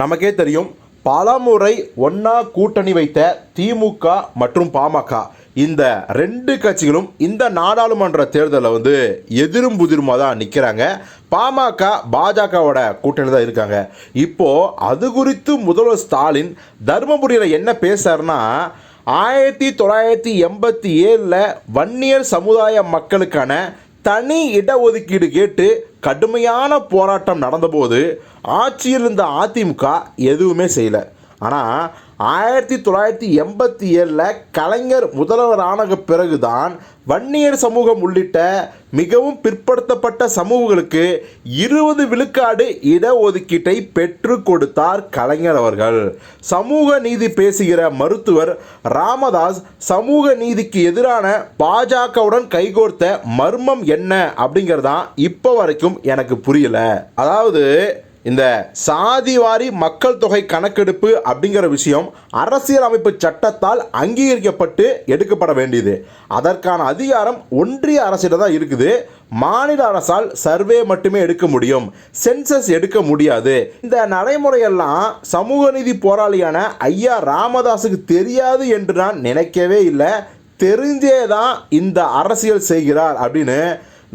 நமக்கே தெரியும் பலமுறை ஒன்றா கூட்டணி வைத்த திமுக மற்றும் பாமக. இந்த ரெண்டு கட்சிகளும் இந்த நாடாளுமன்ற தேர்தலில் வந்து எதிரும் புதிருமாக தான் நிற்கிறாங்க பாமக பாஜகவோட கூட்டணி தான் இருக்காங்க. இப்போது அது குறித்து முதல்வர் ஸ்டாலின் தருமபுரியில் என்ன பேசுறாருன்னா ஆயிரத்தி தொள்ளாயிரத்தி எண்பத்தி ஏழில் வன்னியர் சமுதாய மக்களுக்கான தனி இடஒதுக்கீடு கேட்டு கடுமையான போராட்டம் நடந்தபோது ஆட்சியில் இருந்த அதிமுக எதுவுமே செய்யலை. ஆனால் ஆயிரத்தி தொள்ளாயிரத்தி எண்பத்தி ஏழில் கலைஞர் முதல்வர் ஆன பிறகுதான் வன்னியர் சமூகம் உள்ளிட்ட மிகவும் பிற்படுத்தப்பட்ட சமூகங்களுக்கு இருபது விழுக்காடு இடஒதுக்கீட்டை பெற்று கொடுத்தார் கலைஞர் அவர்கள். சமூக நீதி பேசுகிற மருத்துவர் ராமதாஸ் சமூக நீதிக்கு எதிரான பாஜகவுடன் கைகோர்த்த மர்மம் என்ன அப்படிங்கிறதான் இப்போ வரைக்கும் எனக்கு புரியல. அதாவது இந்த சாதிவாரி மக்கள் தொகை கணக்கெடுப்பு அப்படிங்கிற விஷயம் அரசியலமைப்பு சட்டத்தால் அங்கீகரிக்கப்பட்டு எடுக்கப்பட வேண்டியது. அதற்கான அதிகாரம் ஒன்றிய அரசிடம் தான் இருக்குது. மாநில அரசால் சர்வே மட்டுமே எடுக்க முடியும். சென்சஸ் எடுக்க முடியாது. இந்த நடைமுறையெல்லாம் சமூக நீதி போராளியான ஐயா ராமதாஸுக்கு தெரியாது என்று நான் நினைக்கவே இல்லை. தெரிஞ்சே தான் இந்த அரசியல் செய்கிறார் அப்படின்னு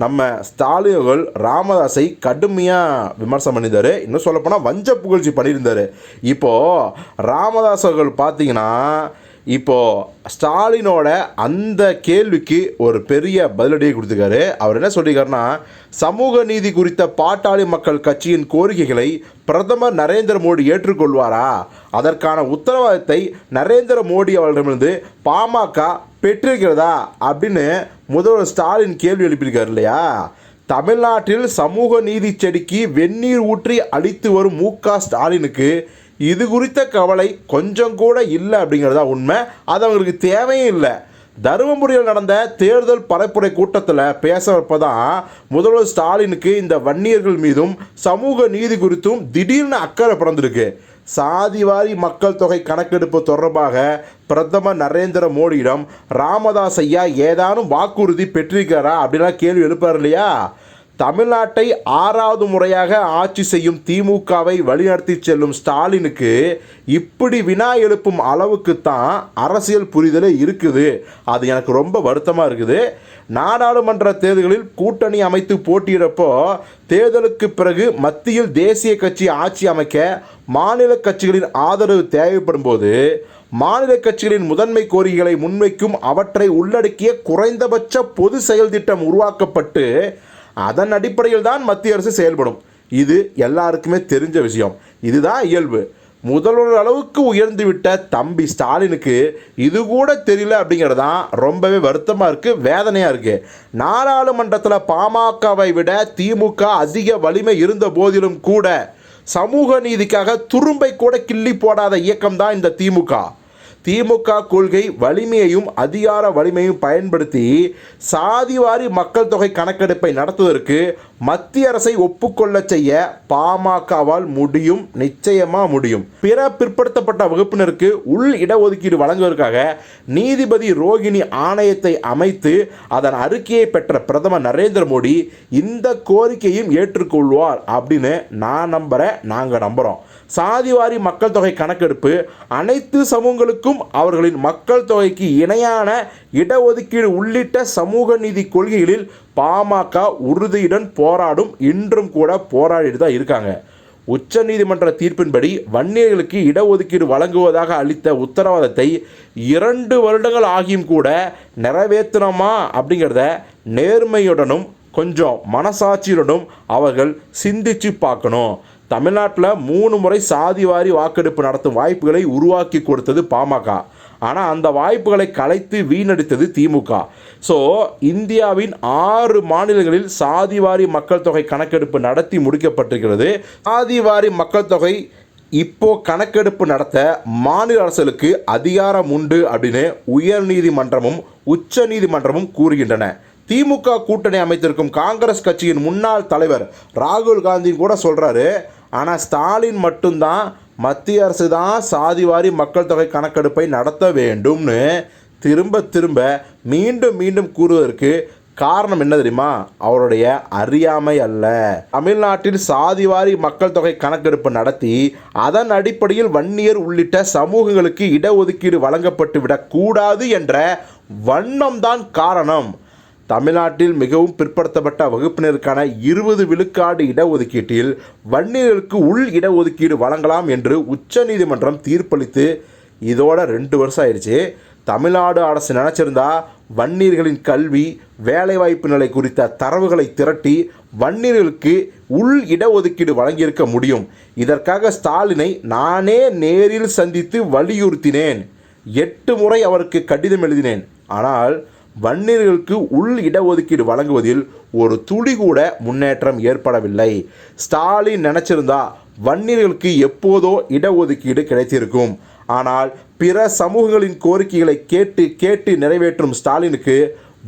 நம்ம ஸ்டாலின் அவர்கள் ராமதாஸை கடுமையாக விமர்சனம் பண்ணியிருந்தார். இன்னும் சொல்லப்போனால் வஞ்ச புகழ்ச்சி பண்ணியிருந்தார். இப்போது ராமதாஸ் அவர்கள் பார்த்தீங்கன்னா இப்போது ஸ்டாலினோட அந்த கேள்விக்கு ஒரு பெரிய பதிலடியை கொடுத்துருக்காரு. அவர் என்ன சொல்லியிருக்காருன்னா சமூக நீதி குறித்த பாட்டாளி மக்கள் கட்சியின் கோரிக்கைகளை பிரதமர் நரேந்திர மோடி ஏற்றுக்கொள்வாரா? அதற்கான உத்தரவாதத்தை நரேந்திர மோடி அவர்களிடமிருந்து பாமக பெற்றிருக்கிறதா? அப்படின்னு முதல்வர் ஸ்டாலின் கேள்வி எழுப்பியிருக்காரு இல்லையா? தமிழ்நாட்டில் சமூக நீதி செடிக்கு வெந்நீர் ஊற்றி அழித்து வரும் மு க ஸ்டாலினுக்கு இது குறித்த கவலை கொஞ்சம் கூட இல்லை அப்படிங்கிறதா உண்மை. அது அவங்களுக்கு தேவையும் இல்லை. தருமபுரியில் நடந்த தேர்தல் பரப்புரை கூட்டத்தில் பேச வைப்பதான் முதல்வர் ஸ்டாலினுக்கு இந்த வன்னியர்கள் மீதும் சமூக நீதி குறித்தும் திடீர்னு அக்கறை பிறந்திருக்கு. சாதிவாரி மக்கள் தொகை கணக்கெடுப்பு தொடர்பாக பிரதமர் நரேந்திர மோடியிடம் ராமதாஸ் ஐயா ஏதானும் வாக்குறுதி பெற்றிருக்கிறாரா? அப்படின்லாம் கேள்வி எழுப்பார் இல்லையா? தமிழ்நாட்டை ஆறாவது முறையாக ஆட்சி செய்யும் திமுகவை வழிநடத்தி செல்லும் ஸ்டாலினுக்கு இப்படி வினா எழுப்பும் அளவுக்கு தான் அரசியல் புரிதலே இருக்குது. அது எனக்கு ரொம்ப வருத்தமாக இருக்குது. நாடாளுமன்ற தேர்தல்களில் கூட்டணி அமைத்து போட்டியிடப்போ தேர்தலுக்கு பிறகு மத்தியில் தேசிய கட்சி ஆட்சி அமைக்க மாநில கட்சிகளின் ஆதரவு தேவைப்படும் போது மாநில கட்சிகளின் முதன்மை கோரிக்கைகளை முன்வைக்கும் அவற்றை உள்ளடக்கிய குறைந்தபட்ச பொது செயல் திட்டம் உருவாக்கப்பட்டு அதன் அடிப்படையில் தான் மத்திய அரசு செயல்படும். இது எல்லாருக்குமே தெரிஞ்ச விஷயம். இதுதான் இயல்பு. முதல்வர் அளவுக்கு உயர்ந்து விட்ட தம்பி ஸ்டாலினுக்கு இது கூட தெரியல அப்படிங்கிறது தான் ரொம்பவே வருத்தமாக இருக்குது வேதனையாக இருக்குது நாடாளுமன்றத்தில் பாமகவை விட திமுக அதிக வலிமை இருந்த போதிலும் கூட சமூக நீதிக்காக துரும்பை கூட கிள்ளி போடாத இயக்கம் தான் இந்த திமுக. திமுக கொள்கை வலிமையையும் அதிகார வலிமையும் பயன்படுத்தி சாதிவாரி மக்கள் தொகை கணக்கெடுப்பை நடத்துவதற்கு மத்திய அரசை ஒப்புக்கொள்ளச் செய்ய பாமகவால் முடியும் நிச்சயமா முடியும். பிற பிற்படுத்தப்பட்ட வகுப்பினருக்கு உள் இடஒதுக்கீடு வழங்குவதற்காக நீதிபதி ரோகிணி ஆணையத்தை அமைத்து அதன் அறிக்கையை பெற்ற பிரதமர் நரேந்திர மோடி இந்த கோரிக்கையும் ஏற்றுக்கொள்வார் அப்படின்னு நான் நம்புகிறேன் நாங்கள் நம்புகிறோம் சாதிவாரி மக்கள் தொகை கணக்கெடுப்பு அனைத்து சமூகங்களுக்கும் அவர்களின் மக்கள் தொகைக்கு இணையான இடஒதுக்கீடு உள்ளிட்ட சமூக நீதி கொள்கைகளில் பாமக உறுதியுடன் போராடும் இன்றும் கூட போராடிட்டு தான் இருக்காங்க. உச்சநீதிமன்ற தீர்ப்பின்படி வன்னியர்களுக்கு இடஒதுக்கீடு வழங்குவதாக அளித்த உத்தரவாதத்தை இரண்டு வருடங்கள் ஆகியும் கூட நிறைவேற்றணுமா அப்படிங்கிறத நேர்மையுடனும் கொஞ்சம் மனசாட்சியுடனும் அவர்கள் சிந்திச்சு பார்க்கணும். தமிழ்நாட்டில் மூணு முறை சாதிவாரி வாக்கெடுப்பு நடத்தும் வாய்ப்புகளை உருவாக்கி கொடுத்தது பாமக. ஆனால் அந்த வாய்ப்புகளை கலைத்து வீணடித்தது திமுக. ஸோ இந்தியாவின் ஆறு மாநிலங்களில் சாதிவாரி மக்கள் தொகை கணக்கெடுப்பு நடத்தி முடிக்கப்பட்டிருக்கிறது. சாதிவாரி மக்கள் தொகை இப்போ கணக்கெடுப்பு நடத்த மாநில அரசுகளுக்கு அதிகாரம் உண்டு அப்படின்னு உயர்நீதிமன்றமும் உச்ச நீதிமன்றமும் கூறுகின்றன. திமுக கூட்டணி அமைத்திருக்கும் காங்கிரஸ் கட்சியின் முன்னாள் தலைவர் ராகுல் காந்தியும் கூட சொல்கிறாரு ஆனால் ஸ்டாலின் மட்டும்தான் மத்திய அரசு தான் சாதிவாரி மக்கள் தொகை கணக்கெடுப்பை நடத்த வேண்டும்னு திரும்ப திரும்ப மீண்டும் மீண்டும் கூறுவதற்கு காரணம் என்ன தெரியுமா? அவருடைய அறியாமை அல்ல. தமிழ்நாட்டில் சாதிவாரி மக்கள் தொகை கணக்கெடுப்பு நடத்தி அதன் அடிப்படையில் வன்னியர் உள்ளிட்ட சமூகங்களுக்கு இடஒதுக்கீடு வழங்கப்பட்டு விடக்கூடாது என்ற வண்ணம்தான் காரணம். தமிழ்நாட்டில் மிகவும் பிற்படுத்தப்பட்ட வகுப்பினருக்கான இருபது விழுக்காடு இடஒதுக்கீட்டில் வன்னியர்களுக்கு உள் இடஒதுக்கீடு வழங்கலாம் என்று உச்சநீதிமன்றம் தீர்ப்பளித்து இதோட ரெண்டு வருஷம் ஆயிடுச்சு. தமிழ்நாடு அரசு நினச்சிருந்தா வன்னியர்களின் கல்வி வேலைவாய்ப்பு நிலை குறித்த தரவுகளை திரட்டி வன்னியர்களுக்கு உள் இடஒதுக்கீடு வழங்கியிருக்க முடியும். இதற்காக ஸ்டாலினை நானே நேரில் சந்தித்து வலியுறுத்தினேன். எட்டு முறை அவருக்கு கடிதம் எழுதினேன். ஆனால் வன்னியர்களுக்கு உள் இடஒதுக்கீடு வழங்குவதில் ஒரு துளி கூட முன்னேற்றம் ஏற்படவில்லை. ஸ்டாலின் நினச்சிருந்தா வன்னியர்களுக்கு எப்போதோ இடஒதுக்கீடு கிடைத்திருக்கும். ஆனால் பிற சமூகங்களின் கோரிக்கைகளை கேட்டு கேட்டு நிறைவேற்றும் ஸ்டாலினுக்கு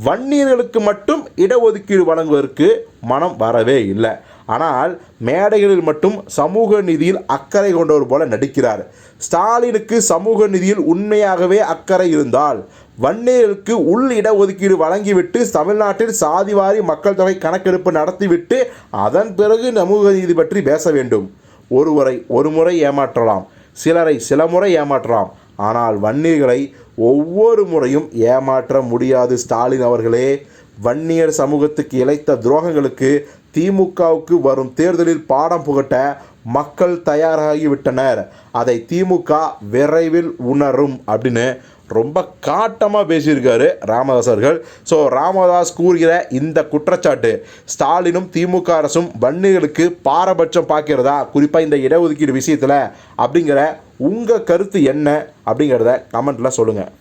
வன்னியர்களுக்கு மட்டும் இடஒதுக்கீடு வழங்குவதற்கு மனம் வரவே இல்லை. ஆனால் மேடைகளில் மட்டும் சமூக நிதியில் அக்கறை கொண்டவர் போல நடிக்கிறார். ஸ்டாலினுக்கு சமூக நிதியில் உண்மையாகவே அக்கறை இருந்தால் வன்னியர்களுக்கு உள் இடஒதுக்கீடு வழங்கிவிட்டு தமிழ்நாட்டில் சாதிவாரி மக்கள் தொகை கணக்கெடுப்பு நடத்திவிட்டு அதன் பிறகு சமூக நீதி பற்றி பேச வேண்டும். ஒருவரை ஒரு முறை ஏமாற்றலாம். சிலரை சில முறை ஏமாற்றலாம். ஆனால் வன்னியர்களை ஒவ்வொரு முறையும் ஏமாற்ற முடியாது ஸ்டாலின் அவர்களே. வன்னியர் சமூகத்துக்கு இழைத்த துரோகங்களுக்கு திமுகவுக்கு வரும் தேர்தலில் பாடம் புகட்ட மக்கள் தயாராகிவிட்டனர். அதை திமுக விரைவில் உணரும் அப்படின்னு ரொம்ப காட்டமாக பேசியிருக்காரு ராமதாஸ் அவர்கள். ஸோ ராமதாஸ் கூறுகிற இந்த குற்றச்சாட்டு ஸ்டாலினும் திமுக அரசும் வன்னிகளுக்கு பாரபட்சம் பார்க்கிறதா குறிப்பாக இந்த இடஒதுக்கீடு விஷயத்தில் அப்படிங்கிற உங்கள் கருத்து என்ன அப்படிங்கிறத கமெண்ட்டில் சொல்லுங்கள்